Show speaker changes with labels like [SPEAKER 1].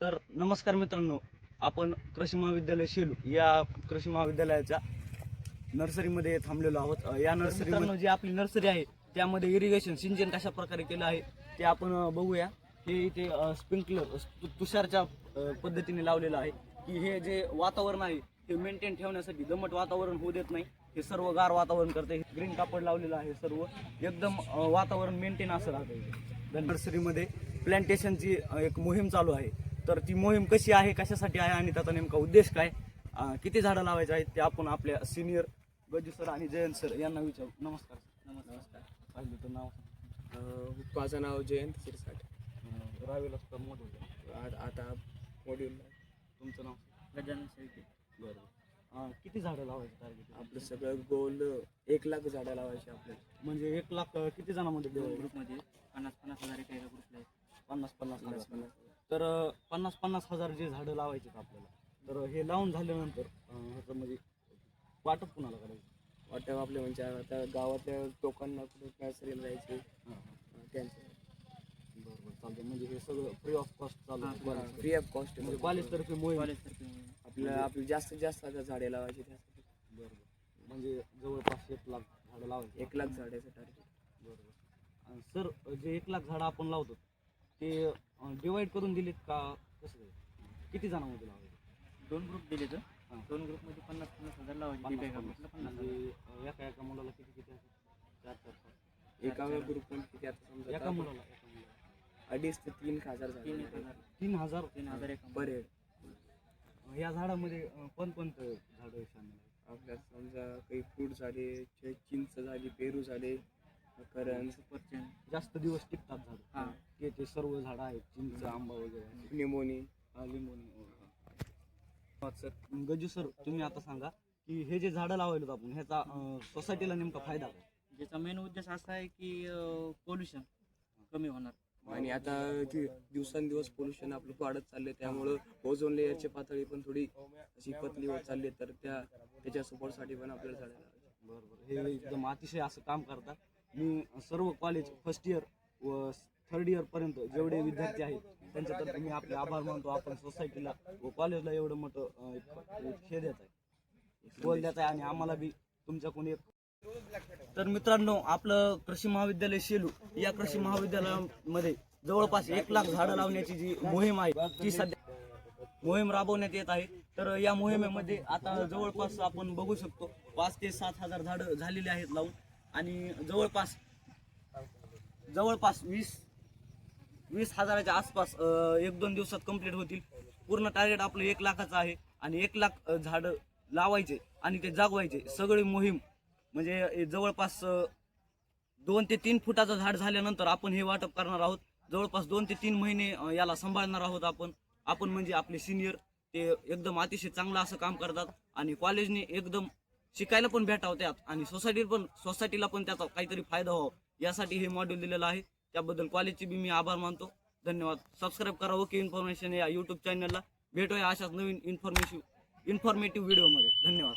[SPEAKER 1] तर नमस्कार मित्रांनो आपण कृषी महाविद्यालय शेलू या कृषी महाविद्यालयाच्या नर्सरीमध्ये थांबलेलो आहोत. या नर्सरी जी आपली नर्सरी आहे त्यामध्ये इरिगेशन सिंचन कशा प्रकारे केलं आहे ते आपण बघूया. हे इथे स्प्रिंकलर तुषारच्या पद्धतीने लावलेलं आहे की हे जे वातावरण आहे हे मेंटेन ठेवण्यासाठी दमट वातावरण होऊ देत नाही. हे सर्व गार वातावरण करते. ग्रीन कापड लावलेलं आहे सर्व. एकदम वातावरण मेंटेन असं राहतं. नर्सरीमध्ये प्लांटेशनची एक मोहीम चालू आहे. तर ती मोहीम कशी आहे कशासाठी आहे आणि त्याचा नेमका उद्देश काय? किती झाडं लावायचे आहेत ते आपण आपल्या सिनियर गजू सर आणि जयंत सर यांना विचारू. नमस्कार नमस्कार. पाहिलं तर नाव
[SPEAKER 2] माझं नाव जयंत शिरसाट.
[SPEAKER 1] रावेला सुद्धा मोठं
[SPEAKER 2] आता मॉड्यूल
[SPEAKER 1] तुमचं नाव
[SPEAKER 3] गजानन शेळके.
[SPEAKER 1] बरं. किती झाडं लावायचे टार्गेट
[SPEAKER 2] आपलं सगळं गोल एक लाख झाडं लावायची आपल्याला
[SPEAKER 1] म्हणजे एक लाख किती जणांमध्ये
[SPEAKER 3] ग्रुपमध्ये पन्नास पन्नास हजार एका ग्रुपला
[SPEAKER 1] पन्नास पन्नास
[SPEAKER 2] पन्नास
[SPEAKER 1] हजार.
[SPEAKER 2] पन्नास
[SPEAKER 1] तर पन्नास पन्नास हजार जे झाडं लावायचे आपल्याला तर हे लावून झाल्यानंतर अ, ह्याचं म्हणजे वाटप कुणाला करायचं?
[SPEAKER 2] वाटतं आपल्या म्हणजे आता गावातल्या लोकांना कुठे नर्सरीला जायचे त्यांचं.
[SPEAKER 1] बरं बरं चालतं म्हणजे हे सगळं फ्री ऑफ कॉस्ट चालू आहे. बरं.
[SPEAKER 2] फ्री ऑफ कॉस्ट
[SPEAKER 1] म्हणजे कॉलेजतर्फे मोहीम.
[SPEAKER 3] कॉलेजतर्फे
[SPEAKER 2] आपल्या आपली जास्तीत जास्त आता झाडे लावायची त्यासाठी.
[SPEAKER 1] बरं बरं. म्हणजे जवळपास एक लाख झाडं लावायचे.
[SPEAKER 2] एक लाख झाडाचं टार्गेट
[SPEAKER 1] बरोबर आणि सर जे एक लाख झाडं आपण लावतो ते डिवाइड करून दिलेत का कसं काय? किती जणांमध्ये लावायचे?
[SPEAKER 3] दोन ग्रुप दिले तर
[SPEAKER 1] हां.
[SPEAKER 3] दोन ग्रुपमध्ये पन्नास पन्नास हजार लावायचे. एका एका ग्रुपला पन्नास हजार
[SPEAKER 1] म्हणजे अं, एका एका मुलाला किती किती असतात चार चार पाच.
[SPEAKER 2] एका ग्रुप पण किती आता समजा
[SPEAKER 1] एका
[SPEAKER 2] आता
[SPEAKER 1] मुलाला. एका मुलाला
[SPEAKER 2] अडीच ते तीन हजार
[SPEAKER 3] तीन एक हजार
[SPEAKER 1] तीन हजार?
[SPEAKER 3] तीन हजार एका
[SPEAKER 2] पर हेड
[SPEAKER 1] या झाडामध्ये अं, कोणकोणतं झाडं
[SPEAKER 2] आपल्या समजा काही फ्रूट झाले चे- चिंच झाली पेरू झाले. करंज
[SPEAKER 3] सफरचंद
[SPEAKER 1] जास्त दिवस टिकतात झाड.
[SPEAKER 3] हां.
[SPEAKER 1] ते ते सर्व झाडं आहेत चिंच आंबा वगैरे.
[SPEAKER 2] निमोनी.
[SPEAKER 1] हा, लिंबोणी सर गजू सर तुम्ही आता सांगा की हे जे झाडं लावायलो आपण ह्याचा सोसायटीला नेमका फायदा काय?
[SPEAKER 3] ज्याचा मेन उद्देश असा आहे की पोल्युशन कमी होणार.
[SPEAKER 2] आणि आता ती दिवसेंदिवस पोल्युशन आपलं वाढत चाललंय त्यामुळं ओझोन लेअरची पातळी पण थोडी अशी पतली होत चालली आहे. तर त्या त्याच्या सपोर्टसाठी पण आपल्याला झाडं लावायची.
[SPEAKER 1] बरोबर हे एकदम अतिशय असं काम करतात. मी सर्व कॉलेज फर्स्ट इयर व थर्ड इयर पर्यंत जेवढे विद्यार्थी आहेत त्यांच्यातर्फे मी आपले आभार मानतो. आपण सोसायटीला व कॉलेजला एवढं मोठं अं, हे देत आहे. बोल देत आहे आणि आम्हाला बी तुमच्याकडून एक तर मित्रांनो आपलं कृषी महाविद्यालय शेलू या कृषी महाविद्यालयामध्ये जवळपास एक लाख झाडं लावण्याची जी मोहीम आहे ती सध्या मोहीम राबवण्यात येत आहे. तर या मोहिमेमध्ये आता जवळपास आपण बघू शकतो पाच ते सात हजार झाडं झालेली आहेत लावून. आणि जवळपास जवळपास वीस वीस हजाराच्या आसपास एक दोन दिवसात कंप्लीट होतील. पूर्ण टार्गेट आपलं एक लाखाचं आहे आणि एक लाख झाडं लावायचे आणि ते जागवायचे. सगळी मोहीम म्हणजे जवळपास दोन ते तीन फुटाचं झाड झाल्यानंतर आपण हे वाटप करणार आहोत. जवळपास दोन ते तीन महिने याला सांभाळणार आहोत आपण. आपण म्हणजे आपले सिनियर ते एकदम अतिशय चांगलं असं काम करतात आणि कॉलेजने एकदम शिकायला पण भेटावं त्यात. आणि सोसायटी पण सोसायटीला पण त्याचा काहीतरी फायदा व्हावा. यासाठी हे मॉड्यूल दिलेलं आहे. त्याबद्दल कॉलेजचे बी मी आभार मानतो. धन्यवाद. सबस्क्राईब करा ओके इन्फॉर्मेशन या यूट्यूब चॅनलला भेटूया अशाच नवीन इन्फॉर्मेशन इन्फॉर्मेटिव्ह व्हिडिओमध्ये धन्यवाद.